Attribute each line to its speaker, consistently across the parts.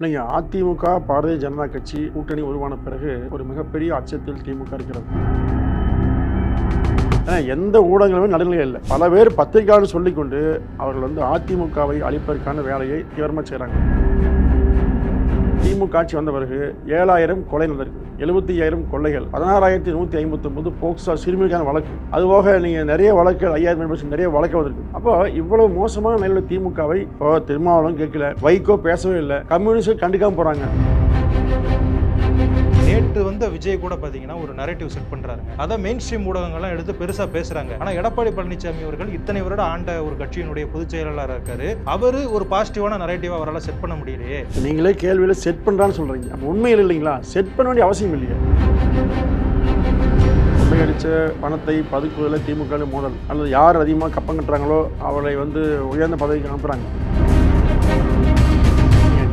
Speaker 1: இல்லைங்க அதிமுக பாரதிய ஜனதா கட்சி கூட்டணி உருவான பிறகு ஒரு மிகப்பெரிய அச்சத்தில் திமுக இருக்கிறது. ஏன்னா எந்த ஊடகங்களுமே நடுநிலை இல்லை. பல பேர் பத்திரிகையாளர் சொல்லிக்கொண்டு அவர்கள் வந்து அதிமுகவை அழிப்பதற்கான வேலையை தீவிரமாக செய்கிறாங்க திமுக ஆட்சி வந்த பிறகு ஏழாயிரம் கொலை நடந்திருக்கு எழுபத்தி ஐயாயிரம் கொள்ளைகள் பதினாறாயிரத்தி நூற்றி ஐம்பத்தொம்பது போக்சா சிறுமிக்கான வழக்கு. அதுபோக நீங்கள் நிறைய வழக்குகள் ஐயாயிரம் மெம்பர்ஸ் நிறைய வழக்கு வந்திருக்கு. அப்போ இவ்வளவு மோசமான நிலையில் திமுகவை இப்போ திருமாவளவன் கேட்கல வைகோ பேசவே இல்லை கம்யூனிஸ்ட் கண்டுக்காம போகிறாங்க
Speaker 2: நேற்று வந்த விஜய் கூட பாத்தீங்கன்னா ஒரு நரேட்டிவ் செட் பண்றாருங்க. அதை மெயின் ஸ்ட்ரீம் ஊடகங்கள்லாம் எடுத்து பெருசா பேசுறாங்க. ஆனா எடப்பாடி பழனிசாமி அவர்கள் இத்தனை வருடம் ஆண்ட ஒரு கட்சியினுடைய பொதுச் செயலாளராக இருக்காரு. அவரு ஒரு பாசிட்டிவான நரேட்டிவா அவரால் செட் பண்ண முடியலையே.
Speaker 1: நீங்களே கேள்வியில் செட் பண்ணுறான்னு சொல்கிறீங்க உண்மையில் இல்லைங்களா? செட் பண்ண வேண்டிய அவசியம் இல்லையே. கொள்ளையடிச்ச பணத்தை பதுக்குவதில் திமுக மோதல். அல்லது யார் அதிகமாக கப்பம் கட்டுறாங்களோ அவளை வந்து உயர்ந்த பதவிக்கு அனுப்புகிறாங்க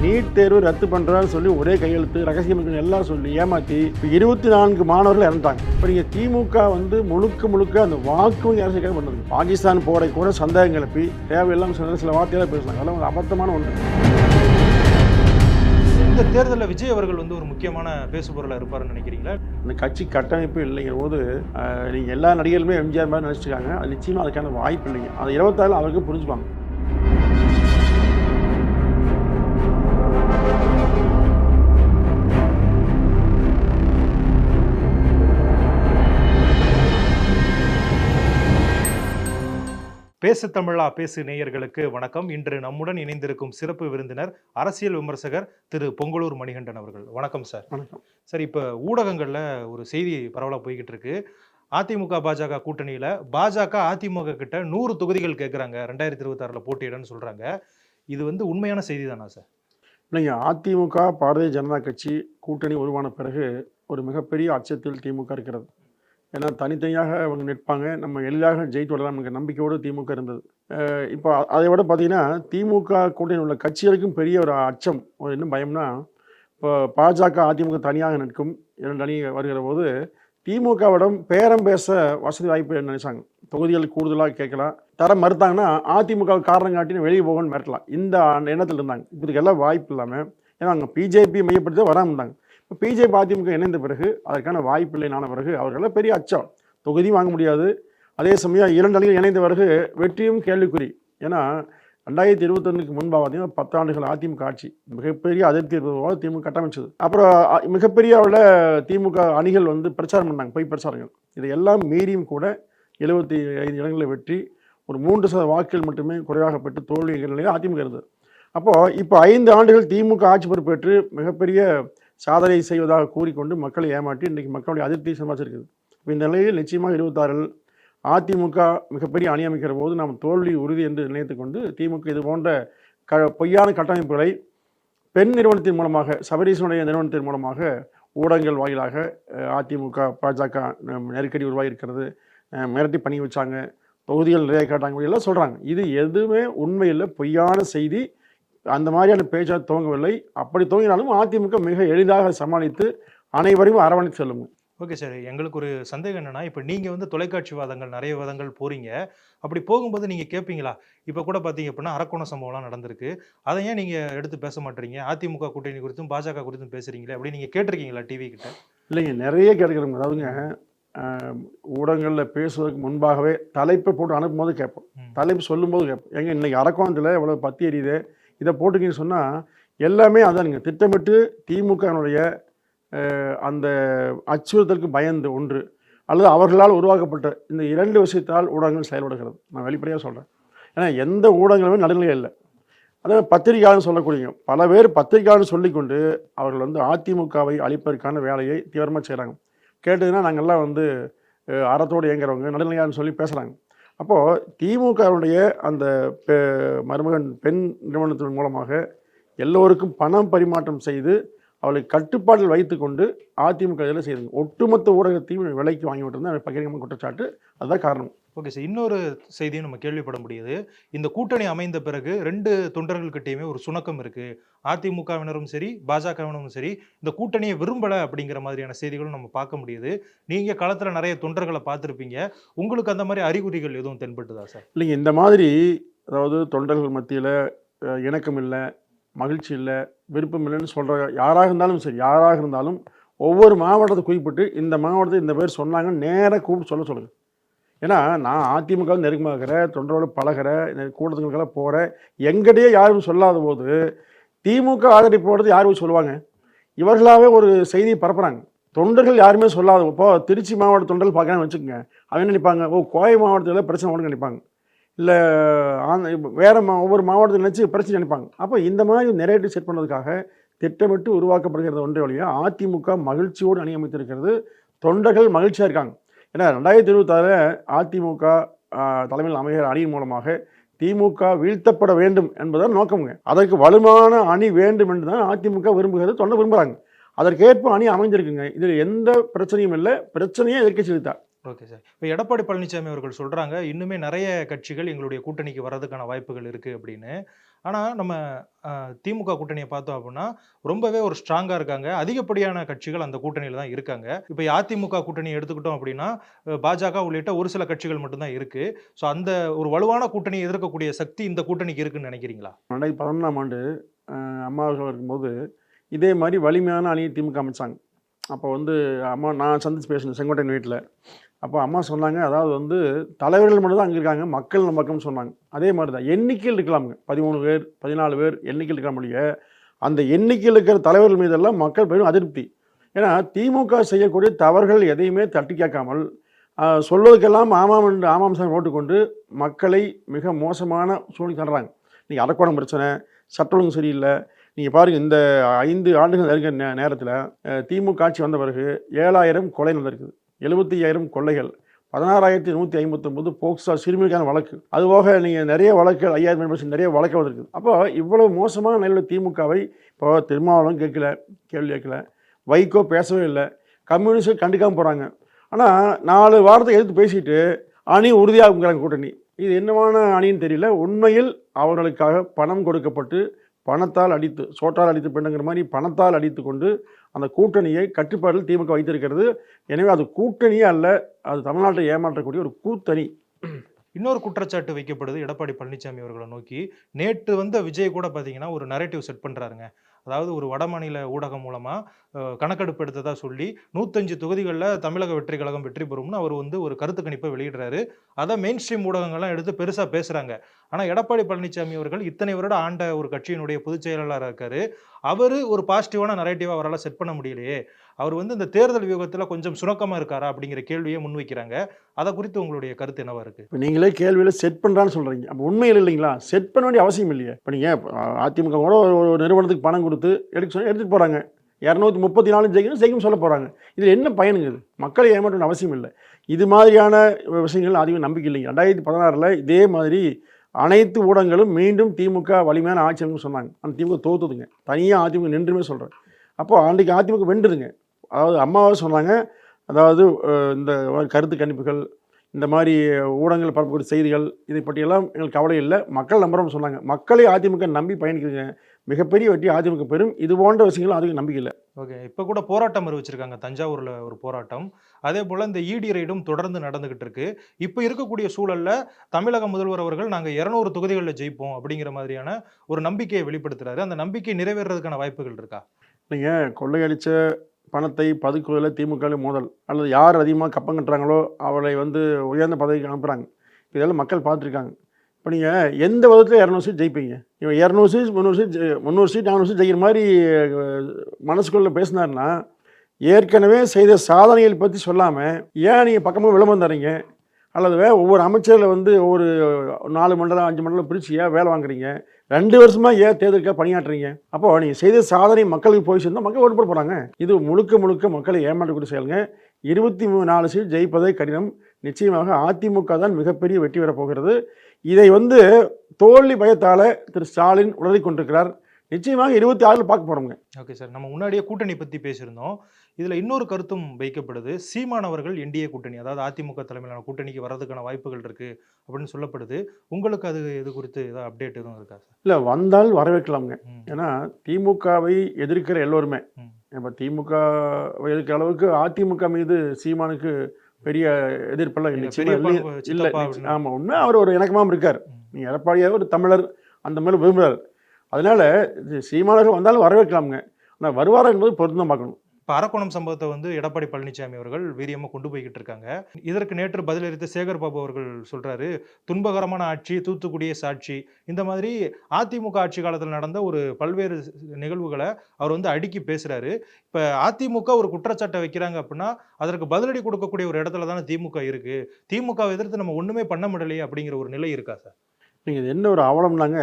Speaker 1: நீட் தேர்வு ரத்து பண்ணுறான்னு சொல்லி ஒரே கையெழுத்து ரகசியம் இருக்குன்னு எல்லாம் சொல்லி ஏமாற்றி இப்போ இருபத்தி நான்கு மாணவர்கள் இறந்துட்டாங்க. இப்போ நீங்கள் திமுக வந்து முழுக்க முழுக்க அந்த வாக்கு அரசியல் பண்ணுது. பாகிஸ்தான் போரை கூட சந்தேகம் கிளப்பி தேவையில்லாம சில சில வார்த்தையெல்லாம் பேசுனாங்க அதெல்லாம் ஒரு அபத்தமான ஒன்று.
Speaker 2: இந்த தேர்தலில் விஜய் அவர்கள் வந்து ஒரு முக்கியமான பேசுபொருளா இருப்பாருன்னு நினைக்கிறீங்களா?
Speaker 1: இந்த கட்சி கட்டமைப்பு இல்லைங்கிற போது அஹ், நீங்க எல்லா நடிகர்களுமே எம்ஜிஆர் மாதிரி நினச்சிருக்காங்க அது நிச்சயமா அதுக்கான வாய்ப்பு இல்லைங்க. அது இருபத்தாறு அவருக்கு புரிஞ்சுப்பாங்க.
Speaker 2: பேசு தமிழா பேசு நேயர்களுக்கு வணக்கம். இன்று நம்முடன் இணைந்திருக்கும் சிறப்பு விருந்தினர் அரசியல் விமர்சகர் திரு பொங்கலூர் மணிகண்டன் அவர்கள். வணக்கம் சார்.
Speaker 1: வணக்கம்.
Speaker 2: சரி இப்போ ஊடகங்களில் ஒரு செய்தி பரவலாக போய்கிட்டு இருக்கு. அதிமுக பாஜக கூட்டணியில் பாஜக அதிமுக கிட்ட நூறு தொகுதிகள் கேட்குறாங்க ரெண்டாயிரத்தி இருபத்தாறில் போட்டியிடன்னு சொல்கிறாங்க இது வந்து உண்மையான செய்தி தானா சார்?
Speaker 1: இல்லைங்க. அதிமுக பாரதிய ஜனதா கட்சி கூட்டணி உருவான பிறகு ஒரு மிகப்பெரிய அச்சத்தில் திமுக இருக்கிறது. ஏன்னா தனித்தனியாக அவங்க நிற்பாங்க. நம்ம எளிதாக ஜெயித்து விடலாம் என்ற நம்பிக்கையோடு திமுக இருந்தது. இப்போ அதை விட பார்த்தீங்கன்னா திமுக கூட்டணி உள்ள கட்சிகளுக்கும் பெரிய ஒரு அச்சம் ஒரு என்ன பயம்னா இப்போ பாஜக அதிமுக தனியாக நிற்கும் இரண்டு அணி வருகிற போது திமுகவிடம் பேரம் பேச வசதி வாய்ப்பு நினைச்சாங்க. தொகுதிகள் கூடுதலாக கேட்கலாம். தர மறுத்தாங்கன்னா அதிமுக காரணம் காட்டின்னு வெளியே போகணும்னு மிரட்டலாம். இந்த எண்ணத்தில் இருந்தாங்க. இதுக்கெல்லாம் வாய்ப்பு இல்லாமல் ஏன்னா அங்கே பிஜேபி மையப்படுத்தி வராமல் இருந்தாங்க. பிஜேபி அதிமுக இணைந்த பிறகு அதற்கான வாய்ப்பில்லைனான பிறகு அவர்களெல்லாம் பெரிய அச்சம். தொகுதியும் வாங்க முடியாது. அதே சமயம் இரண்டு அணிகள் இணைந்த பிறகு வெற்றியும் கேள்விக்குறி. ஏன்னா ரெண்டாயிரத்தி இருபத்தொன்னுக்கு முன்பாக பார்த்தீங்கன்னா பத்தாண்டுகள் அதிமுக ஆட்சி. மிகப்பெரிய அதிருப்தி இருப்பதாக திமுக கட்டமைச்சது. அப்புறம் மிகப்பெரிய அளவில் திமுக அணிகள் வந்து பிரச்சாரம் பண்ணாங்க பொய் பிரச்சாரங்கள். இதையெல்லாம் மீறியும் கூட எழுபத்தி ஐந்து இடங்களில் வெற்றி ஒரு மூன்று சத வாக்குகள் மட்டுமே குறைவாக பெற்று தோல்வி நிலையில் அதிமுக இருந்தது. அப்போது இப்போ ஐந்து ஆண்டுகள் திமுக ஆட்சி பொறுப்பேற்று மிகப்பெரிய சாதனை செய்வதாக கூறிக்கொண்டு மக்களை ஏமாற்றி இன்றைக்கு மக்களுடைய அதிருப்தி சமாளிச்சிருக்குது இந்த நிலையில் நிச்சயமாக இருபத்தாறில் அதிமுக மிகப்பெரிய அணி அமைக்கிற போது நாம் தோல்வி உறுதி என்று நினைத்துக் கொண்டு திமுக இது போன்ற க பொய்யான கட்டமைப்புகளை பெண் நிறுவனத்தின் மூலமாக சபரீசனுடைய நிறுவனத்தின் மூலமாக ஊடகங்கள் வாயிலாக அதிமுக பாஜக நெருக்கடி உருவாகி இருக்கிறது மிரட்டி பண்ணி வச்சாங்க தொகுதிகள் நிறைய கேட்டாங்க. எல்லாம் சொல்கிறாங்க இது எதுவுமே உண்மையில் பொய்யான செய்தி. அந்த மாதிரியான பேச்சா துவங்கவில்லை. அப்படி துவங்கினாலும் அதிமுக மிக எளிதாக சமாளித்து அனைவரையும் அரவணைத்து செல்லுங்க
Speaker 2: ஓகே சார். எங்களுக்கு ஒரு சந்தேகம் என்னன்னா இப்போ நீங்கள் வந்து தொலைக்காட்சி வாதங்கள் நிறைய வாதங்கள் போறீங்க. அப்படி போகும்போது நீங்கள் கேட்பீங்களா இப்போ கூட பார்த்தீங்க அப்படின்னா அரக்கோண சம்பவம்லாம் நடந்திருக்கு. அதை ஏன் நீங்கள் எடுத்து பேச மாட்டீங்க? அதிமுக கூட்டணி குறித்தும் பாஜக குறித்தும் பேசுறீங்களே அப்படி நீங்கள் கேட்டிருக்கீங்களா டிவி கிட்ட?
Speaker 1: இல்லைங்க நிறைய கேட்குறோங்க அதாவதுங்க ஊடகங்களில் பேசுவதற்கு முன்பாகவே தலைப்பை போட்டு அனுப்பும்போது கேட்போம். தலைப்பு சொல்லும்போது கேட்போம். எங்க இன்னைக்கு அரக்கோணத்தில் இவ்வளோ பத்தி எரியுது? இதை போட்டுக்கின்னு சொன்னால் எல்லாமே அதானுங்க. திட்டமிட்டு திமுகனுடைய அந்த அச்சுறுத்தலுக்கு பயந்து ஒன்று அல்லது அவர்களால் உருவாக்கப்பட்ட இந்த இரண்டு விஷயத்தால் ஊடகங்கள் செயல்படுகிறது. நான் வெளிப்படையாக சொல்கிறேன் ஏன்னா எந்த ஊடகங்களுமே நடுநிலை இல்லை. அதாவது பத்திரிகையாளர் சொல்லக்கூடியங்க பல பேர் பத்திரிகையாளர் சொல்லிக்கொண்டு அவர்கள் வந்து அதிமுகவை அழிப்பதற்கான வேலையை தீவிரமாக செய்கிறாங்க கேட்டதுன்னா நாங்கள்லாம் வந்து அறத்தோடு இயங்குறவங்க நடுநிலையான்னு சொல்லி பேசுகிறாங்க அப்போது திமுகவுடைய அந்த பெ- மருமகன் பெண் நிறுவனத்தின் மூலமாக எல்லோருக்கும் பணம் பரிமாற்றம் செய்து அவளை கட்டுப்பாட்டில் வைத்துக்கொண்டு அதிமுக இதில் செய்யுதுங்க ஒட்டுமொத்த ஊடகத்தையும் விலைக்கு வாங்கி விட்டுருந்தேன் பகிரங்கமாக குற்றச்சாட்டு. அதுதான் காரணம்.
Speaker 2: Okay sir. இன்னொரு செய்தியும் நம்ம கேள்விப்பட முடியுது. இந்த கூட்டணி அமைந்த பிறகு ரெண்டு தொண்டர்கள்கிட்டயுமே ஒரு சுணக்கம் இருக்கு. அதிமுகவினரும் சரி பாஜகவினரும் சரி இந்த கூட்டணியை விரும்பல அப்படிங்கிற மாதிரியான செய்திகளும் நம்ம பார்க்க முடியுது. நீங்க களத்துல நிறைய தொண்டர்களை பார்த்துருப்பீங்க. உங்களுக்கு அந்த மாதிரி அறிகுறிகள் எதுவும் தென்பட்டுதா சார்?
Speaker 1: இல்லைங்க இந்த மாதிரி அதாவது தொண்டர்கள் மத்தியில் இணக்கம் இல்லை மகிழ்ச்சி இல்லை விருப்பம் இல்லைன்னு சொல்கிற யாராக இருந்தாலும் சரி யாராக இருந்தாலும் ஒவ்வொரு மாவட்டத்தை குறிப்பிட்டு இந்த மாவட்டத்தை இந்த பேர் சொன்னாங்கன்னு நேராக கூப்பிட்டு சொல்ல சொல்லுங்கள் ஏன்னா நான் அதிமுக நெருக்கமாகிற தொண்டரோடு பழகிற கூட்டத்துங்களுக்கெல்லாம் போகிறேன் எங்கிட்டயே யாரும் சொல்லாத போது திமுக ஆதரிப்பு யாரும் சொல்லுவாங்க? இவர்களாகவே ஒரு செய்தியை பரப்புகிறாங்க தொண்டர்கள் யாருமே சொல்லாத இப்போ திருச்சி மாவட்ட தொண்டர்கள் பார்க்கணும்னு வச்சுக்கோங்க. அவங்க என்ன நினைப்பாங்க? ஓ கோவை மாவட்டத்தில் பிரச்சனை ஒன்று நினைப்பாங்க. இல்லை ஆந்த வேறு மா ஒவ்வொரு மாவட்டத்தில் நினச்சி பிரச்சனை நினைப்பாங்க. அப்போ இந்த மாதிரி நெரேட்டிவ் செட் பண்ணுறதுக்காக திட்டமிட்டு உருவாக்கப்படுகிறது ஒன்றே வழியாக அதிமுக மகிழ்ச்சியோடு அணியமைத்திருக்கிறது தொண்டர்கள் மகிழ்ச்சியாக இருக்காங்க. ஏன்னா ரெண்டாயிரத்தி இருபத்தாறு அதிமுக தலைமையில் அமைகிற அணியின் மூலமாக திமுக வீழ்த்தப்பட வேண்டும் என்பதுதான் நோக்கமுங்க. அதற்கு வலுவான அணி வேண்டும் என்று தான் அதிமுக விரும்புகிறது தொண்டை விரும்புகிறாங்க அதற்கேற்ப அணி அமைஞ்சிருக்குங்க இதில் எந்த பிரச்சனையும் இல்லை. பிரச்சனையே எதிர்க்கட்சி தான்
Speaker 2: ஓகே சார். இப்போ எடப்பாடி பழனிசாமி அவர்கள் சொல்கிறாங்க இன்னுமே நிறைய கட்சிகள் எங்களுடைய கூட்டணிக்கு வர்றதுக்கான வாய்ப்புகள் இருக்குது அப்படின்னு. ஆனால் நம்ம திமுக கூட்டணியை பார்த்தோம் அப்படின்னா ரொம்பவே ஒரு ஸ்ட்ராங்காக இருக்காங்க. அதிகப்படியான கட்சிகள் அந்த கூட்டணியில் தான் இருக்காங்க. இப்போ அதிமுக கூட்டணி எடுத்துக்கிட்டோம் அப்படின்னா பாஜக உள்ளிட்ட ஒரு சில கட்சிகள் மட்டும்தான் இருக்குது ஸோ அந்த ஒரு வலுவான கூட்டணியை எதிர்க்கக்கூடிய சக்தி இந்த கூட்டணிக்கு இருக்குன்னு நினைக்கிறீங்களா?
Speaker 1: ரெண்டாயிரத்தி பதினொன்றாம் ஆண்டு அம்மா அவர்கள் இருக்கும்போது இதே மாதிரி வலிமையான அணியை திமுக அமைச்சாங்க. அப்போ வந்து அம்மா நான் சந்திச்சு பேசினேன் செங்கோட்டையன் வீட்டில் அப்போ அம்மா சொன்னாங்க அதாவது வந்து தலைவர்கள் மட்டும் தான் அங்கே இருக்காங்க மக்கள் நம்ம பக்கம்னு சொன்னாங்க. அதே மாதிரி தான் எண்ணிக்கையில் இருக்கலாமுங்க. பதிமூணு பேர் பதினாலு பேர் எண்ணிக்கையில் இருக்கலாம் முடிய அந்த எண்ணிக்கையில் இருக்கிற தலைவர்கள் மீதெல்லாம் மக்கள் பெரும் அதிருப்தி. ஏன்னா திமுக செய்யக்கூடிய தவறுகள் எதையுமே தட்டி கேட்காமல் ஆஹ், சொல்வதற்கெல்லாம் ஆமாம் என்று ஆமாம் சாமி ஓட்டுக்கொண்டு மக்களை மிக மோசமான சூழ்நிலை தர்றாங்க நீங்கள் அரக்கோணம் பிரச்சனை சட்ட ஒழுங்கு சரியில்லை. நீங்கள் பாருங்கள் இந்த ஐந்து ஆண்டுகள் இருக்கிற நே நேரத்தில் திமுக ஆட்சி வந்த பிறகு ஏழாயிரம் கொலை நடந்திருக்குது. எழுபத்தி ஐயாயிரம் கொள்ளைகள் பதினாறாயிரத்தி நூற்றி ஐம்பத்தொம்பது போக்சா சிறுமிக்கான வழக்கு. அதுபோக நீங்கள் நிறைய வழக்குகள் ஐயாயிரம் மெம்பர்ஸ் நிறைய வழக்கு வந்திருக்குது அப்போ இவ்வளோ மோசமான நிலையில் திமுகவை இப்போ திருமாவளம் கேட்கல கேள்வி கேட்கல வைகோ பேசவே இல்லை கம்யூனிஸ்ட் கண்டுக்காமல் போகிறாங்க ஆனால் நாலு வாரத்தை எதிர்த்து பேசிட்டு அணி உறுதியாகுங்கிறாங்க கூட்டணி. இது என்னவான அணின்னு தெரியல. உண்மையில் அவர்களுக்காக பணம் கொடுக்கப்பட்டு பணத்தால் அடித்து சோற்றால் அடித்து பெண்ணுங்கிற மாதிரி பணத்தால் அடித்து கொண்டு அந்த கூட்டணியை கட்டுப்பாட்டில் திமுக வைத்திருக்கிறது. எனவே அது கூட்டணியே அல்ல அது தமிழ்நாட்டை ஏமாற்றக்கூடிய ஒரு கூத்தணி.
Speaker 2: இன்னொரு குற்றச்சாட்டு வைக்கப்படுது எடப்பாடி பழனிசாமி அவர்களை நோக்கி. நேற்று வந்த விஜய் கூட பார்த்தீங்கன்னா ஒரு நரேட்டிவ் செட் பண்ணுறாருங்க அதாவது ஒரு வடமாநில ஊடகம் மூலமாக கணக்கெடுப்பு எடுத்ததா சொல்லி நூத்தஞ்சு தொகுதிகளில் தமிழக வெற்றி கழகம் வெற்றி பெறும்னு அவர் வந்து ஒரு கருத்து கணிப்பை வெளியிடுறாரு. அதை மெயின் ஸ்ட்ரீம் ஊடகங்கள்லாம் எடுத்து பெருசாக பேசுகிறாங்க ஆனால் எடப்பாடி பழனிசாமி அவர்கள் இத்தனை வருட ஆண்ட ஒரு கட்சியினுடைய பொதுச் செயலாளராக இருக்காரு. அவர் ஒரு பாசிட்டிவான நரேட்டிவாக அவரால் செட் பண்ண முடியலையே. அவர் வந்து இந்த தேர்தல் வியூகத்தில் கொஞ்சம் சுணக்கமாக இருக்காரா அப்படிங்கிற கேள்வியை முன்வைக்கிறாங்க. அதை குறித்து உங்களுடைய கருத்து என்னவா இருக்கு?
Speaker 1: இப்போ நீங்களே கேள்வியில் செட் பண்ணுறான்னு சொல்கிறீங்க அப்போ உண்மையில் இல்லைங்களா? செட் பண்ண வேண்டிய அவசியம் இல்லையே. இப்போ நீங்கள் அதிமுக கூட ஒரு ஒரு நிறுவனத்துக்கு பணம் கொடுத்து எடுக்க சொல்லி எடுத்துகிட்டு போகிறாங்க இரநூத்தி முப்பத்தி நாலு ஜெயிக்கணும் ஜெயிக்கும் சொல்ல போகிறாங்க இதில் என்ன பயனுங்க இது? மக்களை ஏமாற்ற அவசியம் இல்லை. இது மாதிரியான விஷயங்கள் அதிகம் நம்பிக்கை இல்லைங்க. ரெண்டாயிரத்தி பதினாறில் இதே மாதிரி அனைத்து ஊடகங்களும் மீண்டும் திமுக வலிமையான ஆட்சி சொன்னாங்க. அந்த திமுக தோத்துதுங்க. தனியாக அதிமுக நின்றுமே சொல்கிறேன் அப்போ அன்றைக்கு அதிமுக வென்றுதுங்க. அதாவது அம்மாவை சொன்னாங்க. அதாவது இந்த மாதிரி கருத்து கணிப்புகள் இந்த மாதிரி ஊடகங்கள் பரப்பக்கூடிய செய்திகள் இதை பற்றியெல்லாம் எங்களுக்கு கவலை இல்லை. மக்கள் நம்புறோம்னு சொன்னாங்க. மக்களை அதிமுக நம்பி பயணிக்குதுங்க மிகப்பெரிய வெற்றி அதிமுக பெறும். இது போன்ற விஷயங்கள் அதிகம் நம்பிக்கை இல்லை.
Speaker 2: ஓகே. இப்போ கூட போராட்டம் அறிவிச்சிருக்காங்க. தஞ்சாவூர்ல ஒரு போராட்டம். அதே போல இந்த இடி ரைடும் தொடர்ந்து நடந்துகிட்டு இருக்கு. இப்போ இருக்கக்கூடிய சூழல்ல தமிழக முதல்வர் அவர்கள் நாங்க இருநூறு தொகுதிகளில் ஜெயிப்போம் அப்படிங்கிற மாதிரியான ஒரு நம்பிக்கையை வெளிப்படுத்துறாரு. அந்த நம்பிக்கை நிறைவேறதுக்கான வாய்ப்புகள் இருக்கா?
Speaker 1: நீங்கள் கொள்ளையடித்த பணத்தை பதுக்குவதில் திமுகவில் மோதல். அல்லது யார் அதிகமாக கப்பம் கட்டுறாங்களோ அவளை வந்து உயர்ந்த பதவிக்கு அனுப்புகிறாங்க இதெல்லாம் மக்கள் பார்த்துருக்காங்க. இப்போ நீங்கள் எந்த விதத்தில் இரநூறு சீட் ஜெயிப்பீங்க? இவன் இரநூறு சீட் முந்நூறு சீட் முந்நூறு சீட் நானூறு சீட் ஜெயிக்கிற மாதிரி மனசுக்குள்ளே பேசினாருன்னா ஏற்கனவே செய்த சாதனைகள் பற்றி சொல்லாமல் ஏன் நீங்கள் பக்கமாக விளம்பரம் தரீங்க அல்லது ஒவ்வொரு அமைச்சரில் வந்து ஒவ்வொரு நாலு மண்டலம் அஞ்சு மண்டலம் பிரித்து ஏன் வேலை வாங்குறீங்க? ரெண்டு வருஷமாக ஏன் தேர்தலுக்காக பணியாற்றுறீங்க? அப்போ நீங்கள் செய்த சாதனை மக்களுக்கு போய் சேர்ந்தால் மக்கள் ஓட்டு போட போகிறாங்க இது முழுக்க முழுக்க மக்களை ஏமாற்றக்கூடிய செயலுங்க இருபத்தி மூணு நாலு சீட் ஜெயிப்பதே கடினம். நிச்சயமாக அதிமுக தான் மிகப்பெரிய வெற்றி பெறப் போகிறது. இதை வந்து தோல்வி பயத்தால் திரு ஸ்டாலின் உளறி கொண்டிருக்கிறார் நிச்சயமாக இருபத்தி ஆறில் பார்க்க போகிறோங்க
Speaker 2: ஓகே சார். நம்ம முன்னாடியே கூட்டணி பற்றி பேசியிருந்தோம். இதுல இன்னொரு கருத்தும் வைக்கப்படுது. சீமானவர்கள் என்டிஏ கூட்டணி அதாவது அதிமுக தலைமையிலான கூட்டணிக்கு வர்றதுக்கான வாய்ப்புகள் இருக்கு அப்படின்னு சொல்லப்படுது. உங்களுக்கு அது இது குறித்து ஏதாவது அப்டேட் எதுவும் இருக்கா சார்?
Speaker 1: இல்லை வந்தால் வரவேற்கலாமுங்க. ஏன்னா திமுகவை எதிர்க்கிற எல்லோருமே. இப்போ திமுக எதிர்க்கிற அளவுக்கு அதிமுக மீது சீமானுக்கு பெரிய எதிர்ப்பெல்லாம்
Speaker 2: இல்ல.
Speaker 1: ஆமாம் உண்மை அவர் ஒரு இணக்கமாகவும் இருக்கார். நீங்கள் எடப்பாடியாக ஒரு தமிழர் அந்த மாதிரி விரும்புகிறார் அதனால சீமானவர்கள் வந்தாலும் வரவேற்கலாமுங்க. ஆனால் வருவாரா என்பது பொருத்தம் பார்க்கணும்.
Speaker 2: இப்போ அரக்கோணம் சம்பவத்தை வந்து எடப்பாடி பழனிசாமி அவர்கள் வீரியமாக கொண்டு போய்கிட்டு இருக்காங்க. இதற்கு நேற்று பதிலளித்த சேகர் பாபு அவர்கள் சொல்கிறாரு துன்பகரமான ஆட்சி தூத்துக்குடியே சாட்சி. இந்த மாதிரி அதிமுக ஆட்சி காலத்தில் நடந்த ஒரு பல்வேறு நிகழ்வுகளை அவர் வந்து அடுக்கி பேசுகிறாரு இப்போ அதிமுக ஒரு குற்றச்சாட்டை வைக்கிறாங்க அப்படின்னா அதற்கு பதிலடி கொடுக்கக்கூடிய ஒரு இடத்துல தானே திமுக இருக்குது திமுக எதிர்த்து நம்ம ஒன்றுமே பண்ண முடியலையே அப்படிங்கிற ஒரு நிலை இருக்கா சார்?
Speaker 1: நீங்கள் இது என்ன ஒரு அவலம்னாங்க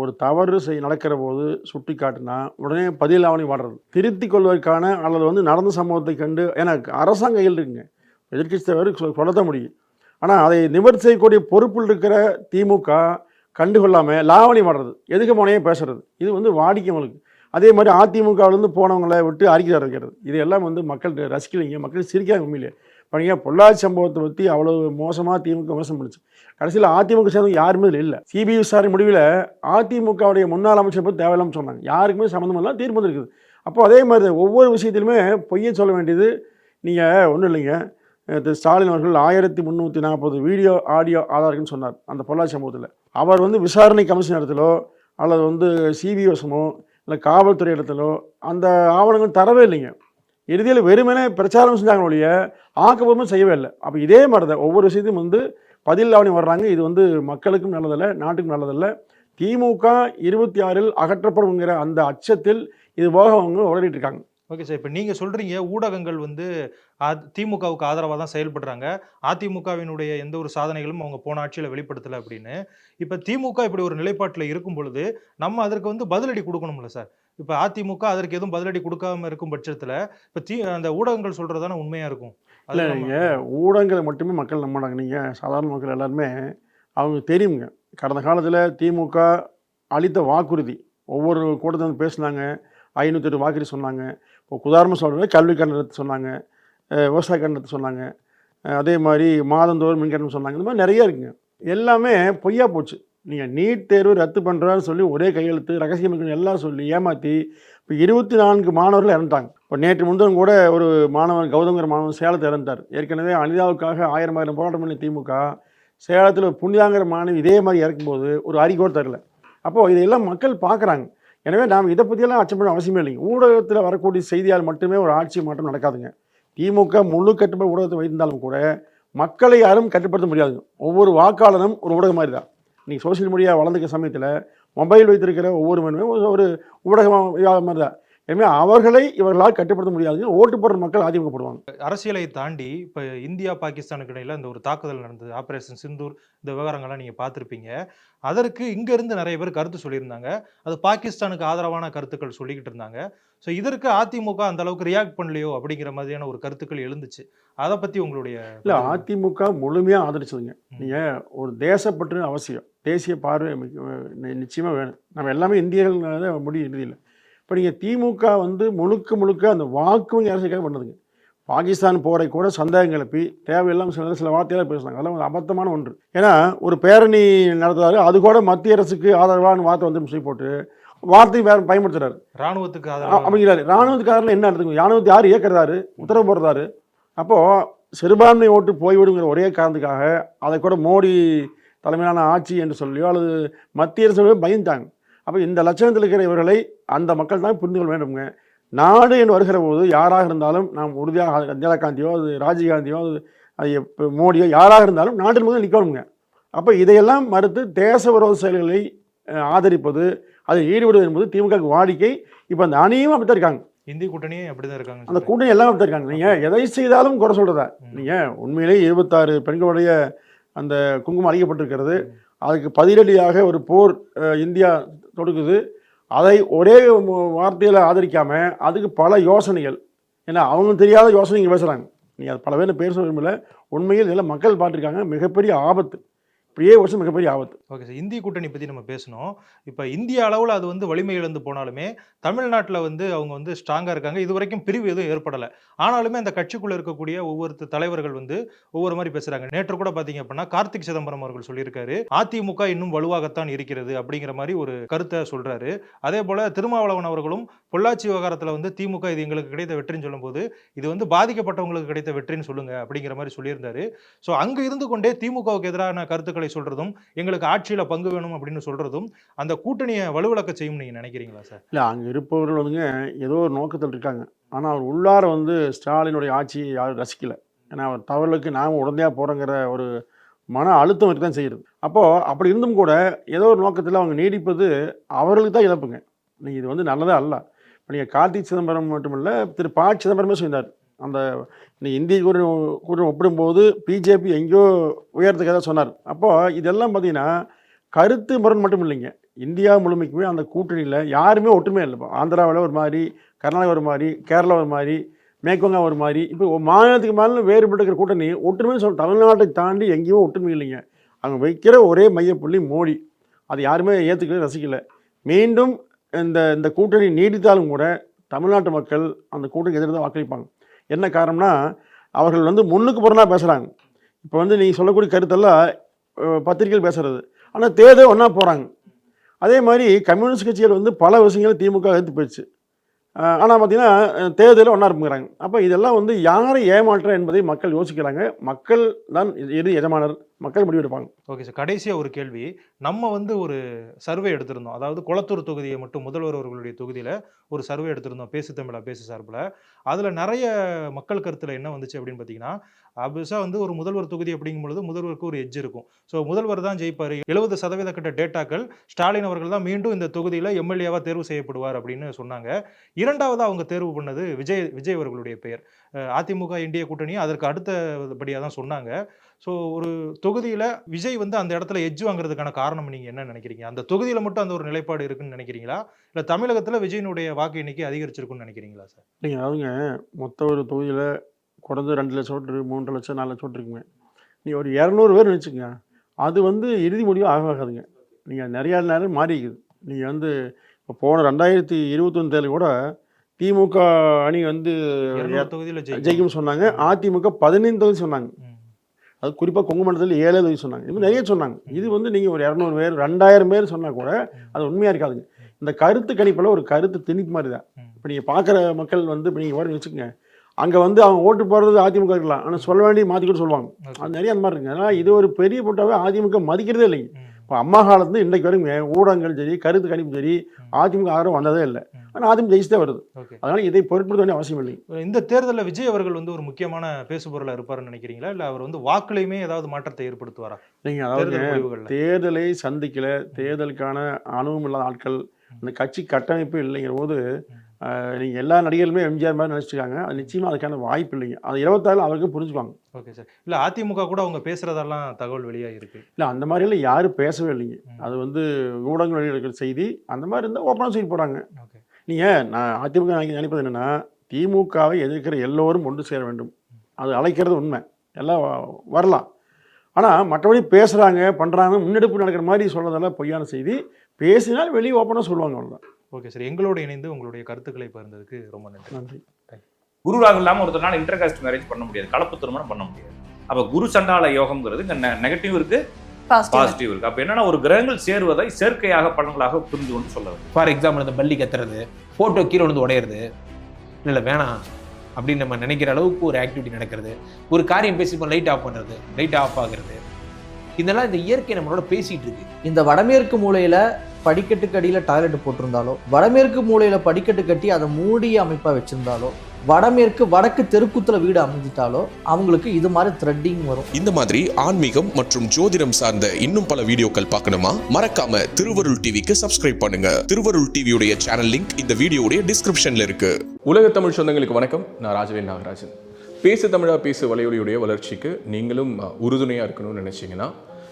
Speaker 1: ஒரு தவறு செய் நடக்கிற போது சுட்டி காட்டினா உடனே பதில் ஆவணி வாடுறது. திருத்திக் கொள்வதற்கான அல்லது வந்து நடந்த சம்பவத்தை கண்டு ஏன்னா அரசாங்க கையில் இருக்குங்க. எதிர்கட்சி தலைவர் சொல்லத்த முடியும். ஆனால் அதை நிவர்த்தி செய்யக்கூடிய பொறுப்பில் இருக்கிற திமுக கண்டுகொள்ளாமல் லாவணி வாடுறது. எதுக்கு போனையே பேசுறது? இது வந்து வாடிக்கை அவங்களுக்கு அதே மாதிரி அதிமுகவிலேருந்து போனவங்களை விட்டு அறிக்கை வைக்கிறது இது எல்லாம் வந்து மக்கள் ரசிக்கலைங்க. மக்கள் சிரிக்காங்க உண்மையிலே. பாருங்க பொள்ளாச்சி சம்பவத்தை பற்றி அவ்வளோ மோசமாக திமுக விமர்சனம் பண்ணுச்சு. கடைசியில் அதிமுக சேர்ந்து யாருமே இதில் இல்லை. சிபிஐ விசாரணை முடிவில் அதிமுகவுடைய முன்னாள் அமைச்சர் பற்றி தேவையில்லாமல் சொன்னாங்க. யாருக்குமே சம்மந்தம் இல்லை தீர்ப்பு வந்துருக்குது. அப்போ அதே மாதிரி ஒவ்வொரு விஷயத்திலுமே பொய்யை சொல்ல வேண்டியது நீங்கள் ஒன்றும் இல்லைங்க. திரு ஸ்டாலின் அவர்கள் ஆயிரத்தி முந்நூற்றி நாற்பது வீடியோ ஆடியோ ஆதாரம்னு சொன்னார். அந்த பொள்ளாச்சி சம்பவத்தில் அவர் வந்து விசாரணை கமிஷன் இடத்துலோ அல்லது வந்து சிபிஐ வசமோ இல்லை காவல்துறை இடத்திலோ அந்த ஆவணங்கள் தரவே இல்லைங்க. இறுதியில் வெறுமனே பிரச்சாரம் செஞ்சாங்க ஒழிய ஆக்கப்பூர்வமும் செய்யவே இல்லை. அப்போ இதே மாதிரி தான் ஒவ்வொரு விஷயத்தையும் வந்து பதில் லாவணி வர்றாங்க. இது வந்து மக்களுக்கும் நல்லதல்ல நாட்டுக்கும் நல்லதல்ல. திமுக இருபத்தி ஆறில் அகற்றப்படும்ங்கிற அந்த அச்சத்தில் இது போக அவங்க உளறிட்டு இருக்காங்க.
Speaker 2: ஓகே சார் இப்போ நீங்கள் சொல்கிறீங்க ஊடகங்கள் வந்து திமுகவுக்கு ஆதரவாக தான் செயல்படுறாங்க. அதிமுகவினுடைய எந்த ஒரு சாதனைகளும் அவங்க போன ஆட்சியில் வெளிப்படுத்தலை அப்படின்னு. இப்போ திமுக இப்படி ஒரு நிலைப்பாட்டில் இருக்கும் பொழுது நம்ம அதற்கு வந்து பதிலடி கொடுக்கணும்ல சார்? இப்போ அதிமுக அதற்கு எதுவும் பதிலடி கொடுக்காம இருக்கும் பட்சத்தில் இப்போ தீ அந்த ஊடகங்கள் சொல்கிறது தானே உண்மையாக இருக்கும்?
Speaker 1: இல்லை நீங்கள் ஊடகங்களை மட்டுமே மக்கள் நம்ப மாட்டாங்க நீங்கள் சாதாரண மக்கள் எல்லாருமே அவங்க தெரியுங்க. கடந்த காலத்தில் திமுக அளித்த வாக்குறுதி ஒவ்வொரு கூட்டத்தில் வந்து பேசுனாங்க. ஐநூற்றி எட்டு வாக்குறுதி சொன்னாங்க. இப்போ உதாரணம் சொல்கிறேன் கல்வி கண்டனத்தை சொன்னாங்க விவசாய கண்டனத்தை சொன்னாங்க. அதே மாதிரி மாதந்தோறும் மின்கட்டணம் சொன்னாங்க. இந்த மாதிரி நிறைய இருக்குங்க. எல்லாமே பொய்யா போச்சு. நீங்கள் நீட் தேர்வு ரத்து பண்ணுறான்னு சொல்லி ஒரே கையெழுத்து ரகசியம் எல்லாம் சொல்லி ஏமாற்றி இப்போ இருபத்தி நான்கு மாணவர்கள் இறந்துட்டாங்க. இப்போ நேற்று முன்தினம் கூட ஒரு மாணவன் கௌதமர் மாணவன் சேலத்தில் இறந்தார் ஏற்கனவே அனிதாவுக்காக ஆயிரம் ஆயிரம் போராட்டம் பண்ணி திமுக சேலத்தில் புனிதாங்கிற மாணவி இதே மாதிரி இறக்கும்போது ஒரு அறிக்கோடு தரல. அப்போது இதையெல்லாம் மக்கள் பார்க்குறாங்க எனவே நாம் இதை பற்றியெல்லாம் அச்சப்பட அவசியமே இல்லைங்க. ஊடகத்தில் வரக்கூடிய செய்தியால் மட்டுமே ஒரு ஆட்சி மாற்றம் நடக்காதுங்க. திமுக முழு கட்டுப்பாடு ஊடகத்தை வைத்திருந்தாலும் கூட மக்களை யாரும் கட்டுப்படுத்த முடியாதுங்க. ஒவ்வொரு வாக்காளரும் ஒரு ஊடகம் மாதிரி தான் இன்னைக்கு சோஷியல் மீடியா வளர்ந்துக்க சமயத்தில் மொபைல் வைத்திருக்கிற ஒவ்வொரு மனுமே ஒரு- ஒரு ஊடகமாக மாதிரி தான் எனவே அவர்களை இவர்களால் கட்டுப்படுத்த முடியாதுங்க ஓட்டு போடுற மக்கள் அதிமுக போடுவாங்க.
Speaker 2: அரசியலை தாண்டி இப்போ இந்தியா பாகிஸ்தானுக்கு இடையில இந்த ஒரு தாக்குதல் நடந்தது. ஆபரேஷன் சிந்தூர் இந்த விவகாரங்கள்லாம் நீங்கள் பார்த்துருப்பீங்க. அதற்கு இங்கேருந்து நிறைய பேர் கருத்து சொல்லியிருந்தாங்க. அது பாகிஸ்தானுக்கு ஆதரவான கருத்துக்கள் சொல்லிக்கிட்டு இருந்தாங்க. ஸோ இதற்கு அதிமுக அந்த அளவுக்கு ரியாக்ட் பண்ணலையோ அப்படிங்கிற மாதிரியான ஒரு கருத்துக்கள் எழுந்துச்சு. அதை பற்றி உங்களுடைய
Speaker 1: இல்லை? அதிமுக முழுமையாக ஆதரிச்சதுங்க. நீங்கள் ஒரு தேசப்பற்று அவசியம். தேசிய பார்வை நிச்சயமாக வேணும். நம்ம எல்லாமே இந்தியர்கள் முடியும் இறுதியில். இப்போ நீங்கள் திமுக வந்து முழுக்க முழுக்க அந்த வாக்கு வங்கி அரசுக்காக பண்ணதுங்க. பாகிஸ்தான் போரை கூட சந்தேகம் கிளப்பி தேவையில்லாமல் சில சில வார்த்தையெல்லாம் பேசுனாங்க. அதெல்லாம் ஒரு அபத்தமான ஒன்று. ஏன்னா ஒரு பேரணி நடத்துறாரு அது கூட மத்திய அரசுக்கு ஆதரவான வார்த்தை வந்து சொல்லி போட்டு வார்த்தை வேற பயன்படுத்துறாரு.
Speaker 2: ராணுவத்துக்கு ஆதரவு
Speaker 1: அப்படிங்கிறாரு. ராணுவத்துக்காரர்கள் என்ன நடத்துங்க ராணுவத்தை யார் இயக்குறாரு? உத்தரவு போடுறாரு. அப்போது சிறுபான்மை ஓட்டு போய்விடுங்கிற ஒரே காரணத்துக்காக அதை கூட மோடி தலைமையிலான ஆட்சி என்று சொல்லியோ அல்லது மத்திய அரசு பயந்தாங்க. அப்போ இந்த லட்சணத்தில் இருக்கிற இவர்களை அந்த மக்கள் தான் புரிந்து கொள்ள வேண்டுங்க நாடு என்று வருகிற போது யாராக இருந்தாலும் நாம் உறுதியாக இந்திரா காந்தியோ அது ராஜீவ் காந்தியோ அது அது மோடியோ யாராக இருந்தாலும் நாட்டின் முதல் நிற்கணுங்க அப்போ இதையெல்லாம் மறுத்து தேச விரோத செயல்களை ஆதரிப்பது அதில் ஈடுபடுவது என்பது திமுக க்கு வாடிக்கை இப்போ அந்த அணியும் அப்படித்தான் இருக்காங்க.
Speaker 2: இந்திய கூட்டணியே அப்படிதான் இருக்காங்க
Speaker 1: அந்த கூட்டணி எல்லாம் அப்படித்தான் இருக்காங்க. நீங்கள் எதை செய்தாலும் குறை சொல்கிறதா. நீங்கள் உண்மையிலேயே இருபத்தாறு பெண்களுடைய அந்த குங்குமம் அளிக்கப்பட்டிருக்கிறது அதுக்கு பதிலடியாக ஒரு போர் இந்தியா தொடுக்குது. அதை ஒரே வார்த்தையில் ஆதரிக்காம அதுக்கு பல யோசனைகள். ஏன்னா அவங்க தெரியாத யோசனைகள் பேசுகிறாங்க நீங்கள் அது பல பேர் பேர் சொல்ல விரும்பல. உண்மையில் இதில் மக்கள் பார்த்துருக்காங்க. மிகப்பெரிய ஆபத்து. இப்படியே வருஷம் மிகப்பெரிய ஆபத்து.
Speaker 2: ஓகே சார் இந்திய கூட்டணி பற்றி நம்ம பேசணும். இப்போ இந்திய அளவில் அது வந்து வலிமை இழந்து போனாலுமே தமிழ்நாட்டில் வந்து அவங்க வந்து ஸ்ட்ராங்காக இருக்காங்க. இது வரைக்கும் பிரிவு எதுவும் ஏற்படலை. ஆனாலுமே அந்த கட்சிக்குள்ளே இருக்கக்கூடிய ஒவ்வொரு தலைவர்கள் வந்து ஒவ்வொரு மாதிரி பேசுகிறாங்க நேற்று கூட பார்த்தீங்க அப்படின்னா கார்த்திக் சிதம்பரம் அவர்கள் சொல்லியிருக்காரு அதிமுக இன்னும் வலுவாகத்தான் இருக்கிறது அப்படிங்கிற மாதிரி ஒரு கருத்தை சொல்கிறாரு அதே போல் திருமாவளவன் அவர்களும் பொள்ளாச்சி விவகாரத்தில் வந்து திமுக இது எங்களுக்கு கிடைத்த வெற்றின்னு சொல்லும்போது இது வந்து பாதிக்கப்பட்டவங்களுக்கு கிடைத்த வெற்றின்னு சொல்லுங்க அப்படிங்கிற மாதிரி சொல்லியிருந்தாரு. ஸோ அங்கே இருந்து கொண்டே திமுகவுக்கு எதிரான கருத்துக்களை கருத்துக்களை சொல்றதும் எங்களுக்கு ஆட்சியில பங்கு வேணும் அப்படின்னு சொல்றதும் அந்த கூட்டணியை வலுவிழக்க செய்யும் நீங்க நினைக்கிறீங்களா சார்?
Speaker 1: இல்லை அங்கே இருப்பவர்கள் வந்துங்க ஏதோ ஒரு நோக்கத்தில் இருக்காங்க. ஆனால் அவர் உள்ளார வந்து ஸ்டாலினுடைய ஆட்சியை யாரும் ரசிக்கலை. ஏன்னா அவர் தவறுகளுக்கு நாம் உடந்தையாக போகிறோங்கிற ஒரு மன அழுத்தம் இருக்க தான் செய்கிறது அப்போது அப்படி இருந்தும் கூட ஏதோ ஒரு நோக்கத்தில் அவங்க நீடிப்பது அவர்களுக்கு தான் இழப்புங்க. நீங்கள் இது வந்து நல்லதாக அல்ல. இப்போ நீங்கள் கார்த்திக் சிதம்பரம் மட்டுமல்ல திரு ப. சிதம்பரமே சொல்லியிருந்தார் அந்த இந்த இந்திய கூட்டணி கூட்டணி ஒப்பிடும்போது பிஜேபி எங்கேயோ உயரத்துக்கு ஏதாவது சொன்னார். அப்போது இதெல்லாம் பார்த்தீங்கன்னா கருத்து முரண் மட்டும் இல்லைங்க. இந்தியா முழுமைக்குமே அந்த கூட்டணியில் யாருமே ஒற்றுமையாக இல்லை. இப்போ ஆந்திராவில் ஒரு மாதிரி கர்நாடகா ஒரு மாதிரி கேரளா ஒரு மாதிரி மேற்கொங்கா ஒரு மாதிரி. இப்போ மாநிலத்துக்கு மாநிலம் வேறுபட்டு இருக்கிற கூட்டணி ஒற்றுமைன்னு சொல்ல தமிழ்நாட்டை தாண்டி எங்கேயோ ஒற்றுமை இல்லைங்க. அவங்க வைக்கிற ஒரே மையப்புள்ளி மோடி. அது யாருமே ஏற்றுக்கல ரசிக்கல. மீண்டும் இந்த இந்த கூட்டணி நீடித்தாலும் கூட தமிழ்நாட்டு மக்கள் அந்த கூட்டணி எதிர்த்து தான் வாக்களிப்பாங்க. என்ன காரணம்னா அவர்கள் வந்து முன்னுக்கு புறனாக பேசுகிறாங்க இப்போ வந்து நீங்கள் சொல்லக்கூடிய கருத்தெல்லாம் அஹ், பத்திரிகையில் ஆனால் தேர்தல் ஒன்றா போகிறாங்க அதே மாதிரி கம்யூனிஸ்ட் கட்சிகள் வந்து பல விஷயங்களை திமுக எடுத்து போயிடுச்சு. ஆனால் பார்த்திங்கன்னா தேர்தலில் ஒன்றா இருப்புங்கிறாங்க அப்போ இதெல்லாம் வந்து யாரை ஏமாற்ற என்பதை மக்கள் யோசிக்கிறாங்க. மக்கள் தான் எது எஜமானர். மக்கள் முடிவெடுப்பாங்க.
Speaker 2: ஓகே சார் கடைசியாக ஒரு கேள்வி. நம்ம வந்து ஒரு சர்வே எடுத்திருந்தோம். அதாவது குளத்தூர் தொகுதியை மட்டும் முதல்வர் அவர்களுடைய தொகுதியில் ஒரு சர்வே எடுத்திருந்தோம். பேசு தமிழா பேசு சார்பில். அதில் நிறைய மக்கள் கருத்தில் என்ன வந்துச்சு அப்படின்னு பார்த்தீங்கன்னா அபிசா வந்து ஒரு முதல்வர் தொகுதி அப்படிங்கும்பொழுது முதல்வருக்கு ஒரு எஜ்ஜு இருக்கும். ஸோ முதல்வர் தான் ஜெயிப்பார். எழுபது சதவீத கிட்ட டேட்டாக்கள் ஸ்டாலின் அவர்கள் தான் மீண்டும் இந்த தொகுதியில் எம்எல்ஏவாக தேர்வு செய்யப்படுவார் அப்படின்னு சொன்னாங்க. இரண்டாவது அவங்க தேர்வு பண்ணது விஜய் விஜய் அவர்களுடைய பெயர். அதிமுக இந்திய கூட்டணி அதற்கு அடுத்தபடியாக தான் சொன்னாங்க. ஸோ ஒரு தொகுதியில் விஜய் வந்து அந்த இடத்துல எட்ஜ் வாங்குறதுக்கான காரணம் நீங்கள் என்ன நினைக்கிறீங்க? அந்த தொகுதியில் மட்டும் அந்த ஒரு நிலைப்பாடு இருக்குன்னு நினைக்கிறீங்களா? இல்லை தமிழகத்தில் விஜயனுடைய வாக்கு எண்ணிக்கை அதிகரிச்சிருக்குன்னு நினைக்கிறீங்களா சார்
Speaker 1: நீங்கள் அதாவதுங்க மொத்த ஒரு தொகுதியில் குறைஞ்ச ரெண்டு லட்சம் ஓட்டு மூன்று லட்சம் நாலு லட்சம் ஓட்டு இருக்குங்க. நீ ஒரு இரநூறு பேர் நினச்சிங்க அது வந்து இறுதி முடிவு ஆகாதுங்க. நீங்கள் நிறையா நேரம் மாறிக்குது. நீங்கள் வந்து இப்போ போன ரெண்டாயிரத்தி இருபத்தொன்னு கூட திமுக அணி வந்து
Speaker 2: தொகுதியில் ஜெயிக்கும்.
Speaker 1: சொன்னாங்க. அதிமுக பதினைந்து தொகுதி சொன்னாங்க. அது குறிப்பாக கொங்கு மண்டலத்தில் ஏழு தொகுதி சொன்னாங்க. இது நிறைய சொன்னாங்க. இது வந்து நீங்கள் ஒரு இரநூறு பேர் ரெண்டாயிரம் பேர் சொன்னால் கூட அது உண்மையாக இருக்காதுங்க. இந்த கருத்து கணிப்பில் ஒரு கருத்து திணிப்பு மாதிரி தான். இப்போ நீங்கள் பார்க்குற மக்கள் வந்து இப்போ நீங்கள் வரணும் வச்சுக்கோங்க. அங்கே வந்து அவங்க ஓட்டு போடுறது அதிமுக இருக்கலாம். ஆனால் சொல்ல வேண்டிய மாற்றி கூட சொல்லுவாங்க. அது நிறைய அந்த மாதிரி இருக்குங்க. அதனால் இது ஒரு பெரிய போட்டாவே அதிமுக மதிக்கிறதே இல்லைங்க. இப்போ அம்மா காலத்துல இன்றைக்கு வரைக்கும் ஊடகங்கள் சரி கருத்து கணிப்பு சரி அதிமுக ஆதரவு வந்ததே இல்லை. ஆனால் அதிமுக ஜெயிச்சுட்டே வருது. அதனால் இதை பொருட்படுத்த வேண்டிய அவசியம் இல்லைங்க
Speaker 2: இந்த தேர்தலில் விஜய் அவர்கள் வந்து ஒரு முக்கியமான பேசுபொருளாக இருப்பாருன்னு நினைக்கிறீங்களா? இல்லை அவர் வந்து வாக்குலையுமே ஏதாவது மாற்றத்தை ஏற்படுத்துவாரா?
Speaker 1: நீங்கள் அதாவது
Speaker 2: தேர்தலை
Speaker 1: சந்திக்கல தேர்தலுக்கான அனுபவம் இல்லாத ஆட்கள் அந்த கட்சி கட்டமைப்பு இல்லைங்கிற போது நீங்கள் எல்லா நடிகர்களுமே எம்ஜிஆர் மாதிரி நினச்சிருக்காங்க அது நிச்சயமாக அதுக்கான வாய்ப்பு இல்லைங்க. அது இருபத்தாறு அவருக்கு புரிஞ்சுக்குவாங்க.
Speaker 2: Okay sir. இல்லை அதிமுக கூட அவங்க பேசுறதெல்லாம் தகவல் வெளியாக இருக்கு
Speaker 1: இல்லை அந்த மாதிரியெல்லாம் யாரும் பேசவே இல்லைங்க. அது வந்து ஊடகங்கள் இருக்கிற செய்தி அந்த மாதிரி இருந்தால் ஓப்பனாக செய்தி போகிறாங்க
Speaker 2: ஓகே.
Speaker 1: நீங்கள் நான் அதிமுக நினைப்பது என்னென்னா திமுகவை எதிர்க்கிற எல்லோரும் ஒன்று சேர வேண்டும். அது அழைக்கிறது உண்மை. எல்லாம் வரலாம். ஆனால் மற்றபடி பேசுகிறாங்க பண்ணுறாங்க முன்னெடுப்பு நடக்கிற மாதிரி சொல்கிறதெல்லாம் பொய்யான செய்தி. பேசினால் வெளியே ஓப்பனாக சொல்லுவாங்க அவ்வளோதான்
Speaker 2: ஓகே சார். எங்களோடு இணைந்து உங்களுடைய கருத்துக்களை பகிர்ந்ததுக்கு ரொம்ப நன்றி.
Speaker 1: நன்றி.
Speaker 3: குரு ராகு இல்லாமல் ஒருத்தனால இன்டர் காஸ்ட் மேரேஜ் பண்ண முடியாது. கலப்பு திருமணம் பண்ண முடியாது. அப்போ குரு சண்டால யோகம்ங்கிறது இங்கே நெகட்டிவ் இருக்கு
Speaker 4: பாசிட்டிவ்
Speaker 3: இருக்கு. அப்போ என்னன்னா ஒரு கிரகங்கள் சேருவதை செயற்கையாக பலன்களாக புரிந்து கொண்டு சொல்ல
Speaker 5: ஃபார் எக்ஸாம்பிள் இந்த பள்ளி கத்துறது ஃபோட்டோ கீழே வந்து உடையிறது. இல்லை வேணாம் அப்படின்னு நம்ம நினைக்கிற அளவுக்கு ஒரு ஆக்டிவிட்டி நடக்கிறது. ஒரு காரியம் பேசி லைட் ஆஃப் பண்ணுறது லைட் ஆஃப் ஆகுறது. இதெல்லாம் இந்த இயற்கை நம்மளோட பேசிட்டு இருக்கு.
Speaker 4: இந்த வடமேற்கு மூலையில படிக்கட்டுக்கு அடியில டாய்லெட் போட்டிருந்தாலோ வடமேற்கு மூலையில படிக்கட்டு கட்டி அதை மூடிய அமைப்பா வச்சிருந்தாலோ வடமேற்கு வடக்கு தெருக்குத்துல வீடு அமைஞ்சிட்டாலோ அவங்களுக்கு இது மாதிரி த்ரெட்டிங் வரும்.
Speaker 6: இந்த மாதிரி ஆன்மீகம் மற்றும் ஜோதிடம் சார்ந்த இன்னும் பல வீடியோக்கள் பார்க்கணுமா? மறக்காம திருவருள் டிவிக்கு சப்ஸ்கிரைப் பண்ணுங்க. திருவருள் டிவியுடைய சேனல் லிங்க் இந்த வீடியோடைய டிஸ்கிரிப்ஷன்ல இருக்கு.
Speaker 7: உலக தமிழ் சொந்தங்களுக்கு வணக்கம். நான் ராஜவேல் நாகராஜன். பேசு தமிழா பேசு வலையொலியுடைய வளர்ச்சிக்கு நீங்களும் உறுதுணையாக இருக்கணும்னு நினச்சிங்கன்னா